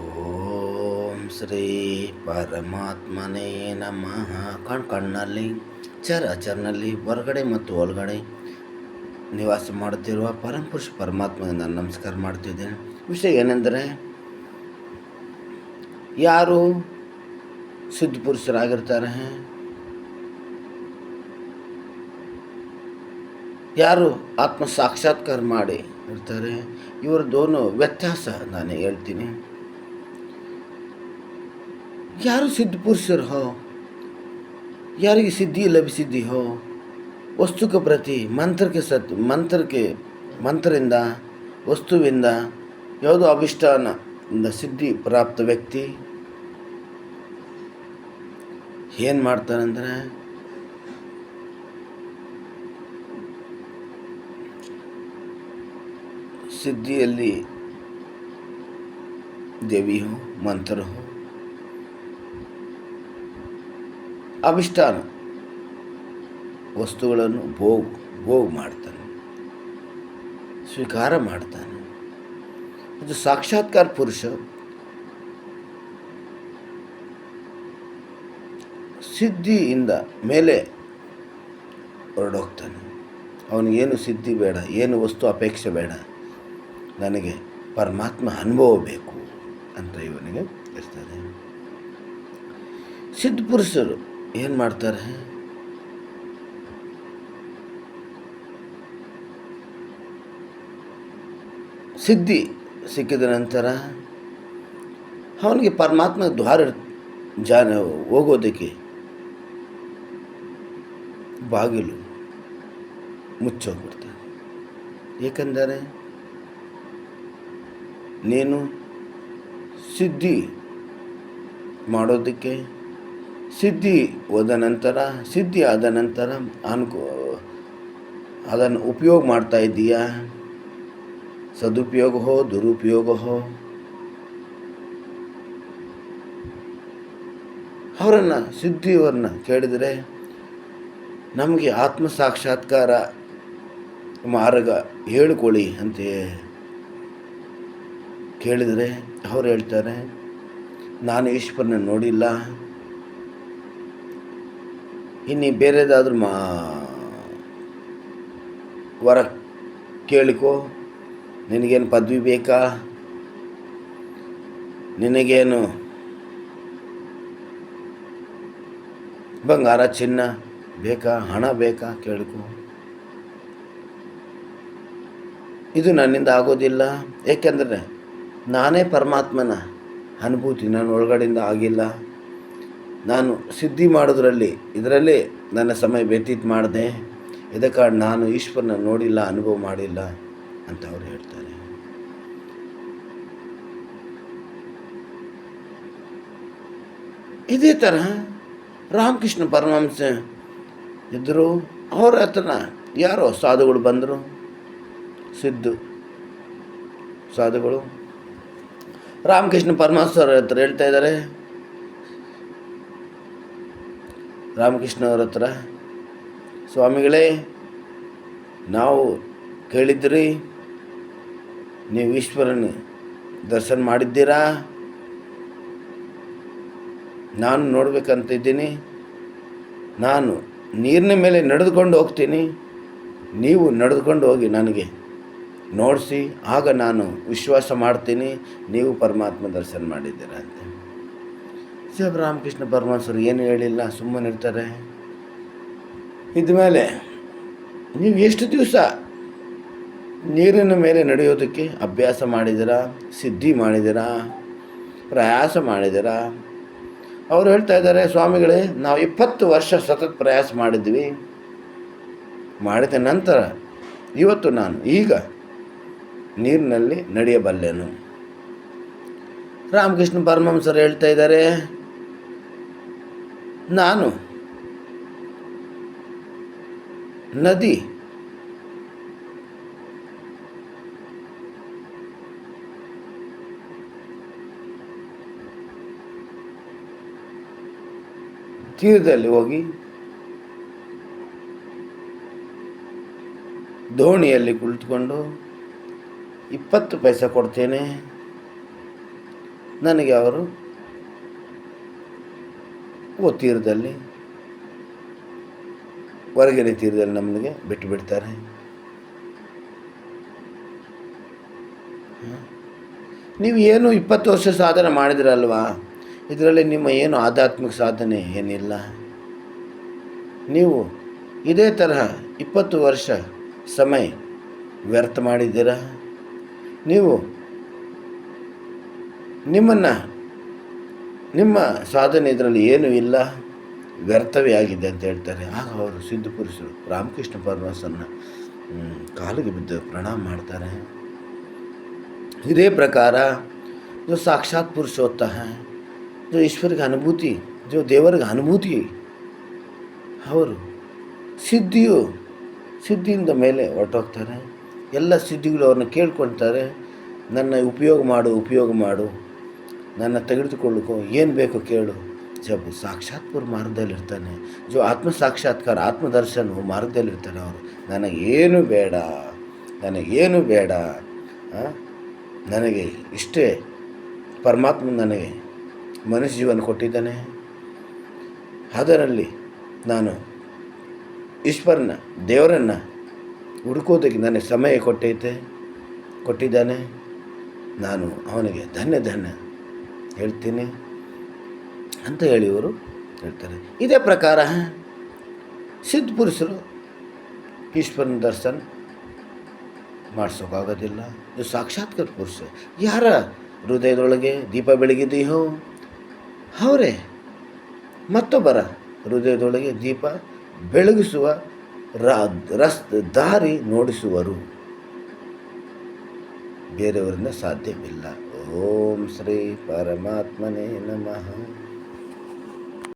ಓಂ ಶ್ರೀ ಪರಮಾತ್ಮನೇ ನಮಃ. ಕಣ್ ಕಣ್ಣಲ್ಲಿ ಚರಚರನಲ್ಲಿ ಹೊರಗಡೆ ಮತ್ತು ಒಳಗಡೆ ನಿವಾಸ ಮಾಡುತ್ತಿರುವ ಪರಮಪುರುಷ ಪರಮಾತ್ಮಗೆ ನಮಸ್ಕಾರ ಮಾಡ್ತಿದ್ದೇನೆ. ವಿಷಯ ಏನೆಂದರೆ, ಯಾರು ಸಿದ್ಧ ಪುರುಷರಾಗಿರ್ತಾರೆ? ಯಾರು ಆತ್ಮ ಸಾಕ್ಷಾತ್ಕಾರ ಮಾಡಿ ಇರ್ತಾರೆ ಇವರದೋನು ವ್ಯತ್ಯಾಸ ನಾನು ಹೇಳ್ತೀನಿ. ಯಾರು ಸಿದ್ಧ ಪುರುಷರು ಹೋ? ಯಾರಿಗೆ ಸಿದ್ಧಿ ಲಭಿಸಿದ್ದಿ ಹೋ? ವಸ್ತುಕ ಪ್ರತಿ ಮಂತ್ರಕ್ಕೆ ಸತ್, ಮಂತ್ರಕ್ಕೆ, ಮಂತ್ರದಿಂದ, ವಸ್ತುವಿಂದ, ಯಾವುದೋ ಅಭಿಷ್ಠಾನ ಸಿದ್ಧಿ ಪ್ರಾಪ್ತ ವ್ಯಕ್ತಿ? ಏನು ಮಾಡ್ತಾರಂದ್ರೆ ಸಿದ್ಧಿಯಲ್ಲಿ ದೇವಿ ಹೋ ಮಂತ್ರ ಹೋ. ಅಭಿಷ್ಟಾನ ವಸ್ತುಗಳನ್ನು ಭೋಗ್ ಭೋಗ್ ಮಾಡ್ತಾನೆ. ಸ್ವೀಕಾರ ಮಾಡ್ತಾನೆ. ಅದು ಸಾಕ್ಷಾತ್ಕಾರ ಪುರುಷ. ಸಿದ್ಧಿಯಿಂದ ಮೇಲೆ ಹೊರಡೋಗ್ತಾನೆ. ಅವನಿಗೇನು ಸಿದ್ಧಿ ಬೇಡ, ಏನು ವಸ್ತು ಅಪೇಕ್ಷೆ ಬೇಡ. ನನಗೆ ಪರಮಾತ್ಮ ಅನುಭವ ಬೇಕು ಅಂತ ಇವನಿಗೆ ಇರ್ತದೆ ಸಿದ್ಧ ಪುರುಷರು ಏನು ಮಾಡ್ತಾರೆ? ಸಿದ್ಧಿ ಸಿಕ್ಕಿದ ನಂತರ ಅವನಿಗೆ ಪರಮಾತ್ಮ ದ್ವಾರ ಜಾನ ಹೋಗೋದಕ್ಕೆ ಬಾಗಿಲು ಮುಚ್ಚೋಗ್ಬಿಡ್ತಾನೆ. ಏಕೆಂದರೆ ನೀನು ಸಿದ್ಧಿ ಮಾಡೋದಕ್ಕೆ ಸಿದ್ಧಿ ಹೋದ ನಂತರ, ಸಿದ್ಧಿ ಆದ ನಂತರ ಅನುಕೂ, ಅದನ್ನು ಉಪಯೋಗ ಮಾಡ್ತಾ ಇದ್ದೀಯಾ? ಸದುಪಯೋಗ ಹೋ ದುರುಪಯೋಗ ಹೋ ಅವರನ್ನು, ಸಿದ್ಧಿಯವರನ್ನ ಕೇಳಿದರೆ ನಮಗೆ ಆತ್ಮ ಸಾಕ್ಷಾತ್ಕಾರ ಮಾರ್ಗ ಹೇಳಿಕೊಳ್ಳಿ ಅಂತ ಕೇಳಿದರೆ, ಅವ್ರು ಹೇಳ್ತಾರೆ, ನಾನು ಈಶ್ವರನ ನೋಡಿಲ್ಲ. ಇನ್ನು ಬೇರೆದಾದ್ರೂ ಮಾ ವರ ಕೇಳಿಕೋ, ನಿನಗೇನು ಪದವಿ ಬೇಕಾ? ನಿನಗೇನು ಬಂಗಾರ ಚಿನ್ನ ಬೇಕಾ, ಹಣ ಬೇಕಾ ಕೇಳಿಕೋ? ಇದು ನನ್ನಿಂದ ಆಗೋದಿಲ್ಲ. ಏಕೆಂದರೆ ನಾನೇ ಪರಮಾತ್ಮನ ಅನುಭೂತಿ ನಾನು ಒಳಗಡೆಯಿಂದ ಆಗಿಲ್ಲ. ನಾನು ಸಿದ್ಧಿ ಮಾಡೋದ್ರಲ್ಲಿ ಇದರಲ್ಲೇ ನನ್ನ ಸಮಯ ವ್ಯತೀತ ಮಾಡಿದೆ. ಇದಕ್ಕೆ ನಾನು ಈಶ್ವರನ ನೋಡಿಲ್ಲ, ಅನುಭವ ಮಾಡಿಲ್ಲ ಅಂತ ಅವರು ಹೇಳ್ತಾರೆ. ಇದೇ ಥರ ರಾಮಕೃಷ್ಣ ಪರಮಹಂಸ ಇದ್ದರು. ಅವರ ಹತ್ರ ಯಾರೋ ಸಾಧುಗಳು ಬಂದರು. ಸಿದ್ದು ಸಾಧುಗಳು. ರಾಮಕೃಷ್ಣ ಪರಮಹಂಸರ ಹತ್ರ ಹೇಳ್ತಾ ಇದ್ದಾರೆ. ರಾಮಕೃಷ್ಣ ಅವ್ರ ಹತ್ರ, ಸ್ವಾಮಿಗಳೇ, ನಾವು ಕೇಳಿದ್ರಿ ನೀವು ಈಶ್ವರನ ದರ್ಶನ ಮಾಡಿದ್ದೀರಾ? ನಾನು ನೋಡಬೇಕಂತಿದ್ದೀನಿ ನಾನು ನೀರಿನ ಮೇಲೆ ನಡೆದುಕೊಂಡು ಹೋಗ್ತೀನಿ. ನೀವು ನಡೆದುಕೊಂಡು ಹೋಗಿ ನನಗೆ ನೋಡಿಸಿ. ಆಗ ನಾನು ವಿಶ್ವಾಸ ಮಾಡ್ತೀನಿ. ನೀವು ಪರಮಾತ್ಮ ದರ್ಶನ ಮಾಡಿದ್ದೀರಾ ಅಂತ. ಸಾಹೇಬ್ ರಾಮಕೃಷ್ಣ ಪರಮಹಂಸರು ಏನು ಹೇಳಿಲ್ಲ, ಸುಮ್ಮನೆ ಇರ್ತಾರೆ. ಇದ್ಮೇಲೆ ನೀವು ಎಷ್ಟು ದಿವಸ ನೀರಿನ ಮೇಲೆ ನಡೆಯೋದಕ್ಕೆ ಅಭ್ಯಾಸ ಮಾಡಿದ್ದೀರಾ, ಸಿದ್ಧಿ ಮಾಡಿದ್ದೀರಾ, ಪ್ರಯಾಸ ಮಾಡಿದ್ದೀರಾ? ಅವರು ಹೇಳ್ತಾ ಇದ್ದಾರೆ, ಸ್ವಾಮಿಗಳೇ, ನಾವು ಇಪ್ಪತ್ತು ವರ್ಷ ಸತತ ಪ್ರಯಾಸ ಮಾಡಿದ್ವಿ. ಮಾಡಿದ ನಂತರ ಇವತ್ತು ನಾನು ಈಗ ನೀರಿನಲ್ಲಿ ನಡೆಯಬಲ್ಲೆನು. ರಾಮಕೃಷ್ಣ ಪರಮಹಂಸರು ಹೇಳ್ತಾ ಇದ್ದಾರೆ ನಾನು. ನದಿ. ತೀರದಲ್ಲಿ ಹೋಗಿ ದೋಣಿಯಲ್ಲಿ ಕುಳಿತುಕೊಂಡು ಇಪ್ಪತ್ತು ಪೈಸೆ ಕೊಡ್ತೇನೆ. ನನಗೆ ಅವರು ಓ ತೀರದಲ್ಲಿ, ಹೊರಗಿನ ತೀರದಲ್ಲಿ ನಮಗೆ ಬಿಟ್ಟು ಬಿಡ್ತಾರೆ. ನೀವು ಏನು ಇಪ್ಪತ್ತು ವರ್ಷ ಸಾಧನೆ ಮಾಡಿದ್ರಲ್ವಾ? ಇದರಲ್ಲಿ ನಿಮ್ಮ ಏನು ಆಧ್ಯಾತ್ಮಿಕ ಸಾಧನೆ ಏನಿಲ್ಲ? ನೀವು ಇದೇ ತರಹ ಇಪ್ಪತ್ತು ವರ್ಷ ಸಮಯ ವ್ಯರ್ಥ ಮಾಡಿದ್ದೀರಾ? ನೀವು ನಿಮ್ಮನ್ನು ನಿಮ್ಮ ಸಾಧನೆ ಇದರಲ್ಲಿ ಏನೂ ಇಲ್ಲ ವ್ಯರ್ಥವೇ ಆಗಿದೆ ಅಂತ ಹೇಳ್ತಾರೆ ಆಗ ಅವರು ಸಿದ್ಧ ಪುರುಷರು ರಾಮಕೃಷ್ಣ ಪರಮಹಂಸನ್ನ ಹ್ಮ್, ಕಾಲಿಗೆ ಬಿದ್ದು ಪ್ರಣಾಮ ಮಾಡ್ತಾರೆ ಇದೇ ಪ್ರಕಾರ जो साक्षात पुरुष होता है जो ईश्वर की अनुभूति जो देवर की अनुभूति ಅವರು ಸಿದ್ಧಿಯು ಸಿದ್ಧಿಯಿಂದ ಮೇಲೆ ಹೊರಟೋಗ್ತಾರೆ ಎಲ್ಲ ಸಿದ್ಧಿಗಳು ಅವ್ರನ್ನ ಕೇಳ್ಕೊಳ್ತಾರೆ ನನ್ನ ಉಪಯೋಗ ಮಾಡು ಉಪಯೋಗ ಮಾಡು ನನ್ನ ತೆಗೆದುಕೊಳ್ಳಿಕೋ, ಏನು ಬೇಕೋ ಕೇಳು. ಜಬ್ ಸಾಕ್ಷಾತ್ಪುರ ಮಾರ್ಗದಲ್ಲಿರ್ತಾನೆ. ಜೋ ಆತ್ಮ ಸಾಕ್ಷಾತ್ಕಾರ ಆತ್ಮದರ್ಶನ ಮಾರ್ಗದಲ್ಲಿರ್ತಾನೆ ಅವರು. ನನಗೇನು ಬೇಡ ನನಗೇನು ಬೇಡ ನನಗೆ ಇಷ್ಟೇ. ಪರಮಾತ್ಮ ನನಗೆ ಮನುಷ್ಯ ಜೀವನ ಕೊಟ್ಟಿದ್ದಾನೆ. ಅದರಲ್ಲಿ ನಾನು ಈಶ್ವರನ, ದೇವರನ್ನು ಹುಡುಕೋದಕ್ಕೆ ನನಗೆ ಸಮಯ ಕೊಟ್ಟೈತೆ, ಕೊಟ್ಟಿದ್ದಾನೆ. ನಾನು ಅವನಿಗೆ ಧನ್ಯ ಧನ್ಯ. ಹೇಳ್ತೀನಿ ಅಂತ ಹೇಳಿ ಇವರು ಹೇಳ್ತಾರೆ. ಇದೇ ಪ್ರಕಾರ ಸಿದ್ಧ ಪುರುಷರು ಈಶ್ವರನ ದರ್ಶನ ಮಾಡಿಸೋಕ್ಕಾಗೋದಿಲ್ಲ ಇದು ಸಾಕ್ಷಾತ್ಕಾರ ಪುರುಷ. ಯಾರ ಹೃದಯದೊಳಗೆ ದೀಪ ಬೆಳಗಿದೆಯೋ ಅವರೇ ಮತ್ತೊಬ್ಬರ ಹೃದಯದೊಳಗೆ ದೀಪ ಬೆಳಗಿಸುವ ರಸ್ ದಾರಿ ನೋಡಿಸುವರು. ಬೇರೆಯವರಿಂದ ಸಾಧ್ಯವಿಲ್ಲ. ಓಂ ಶ್ರೀ ಪರಮಾತ್ಮನೇ ನಮಃ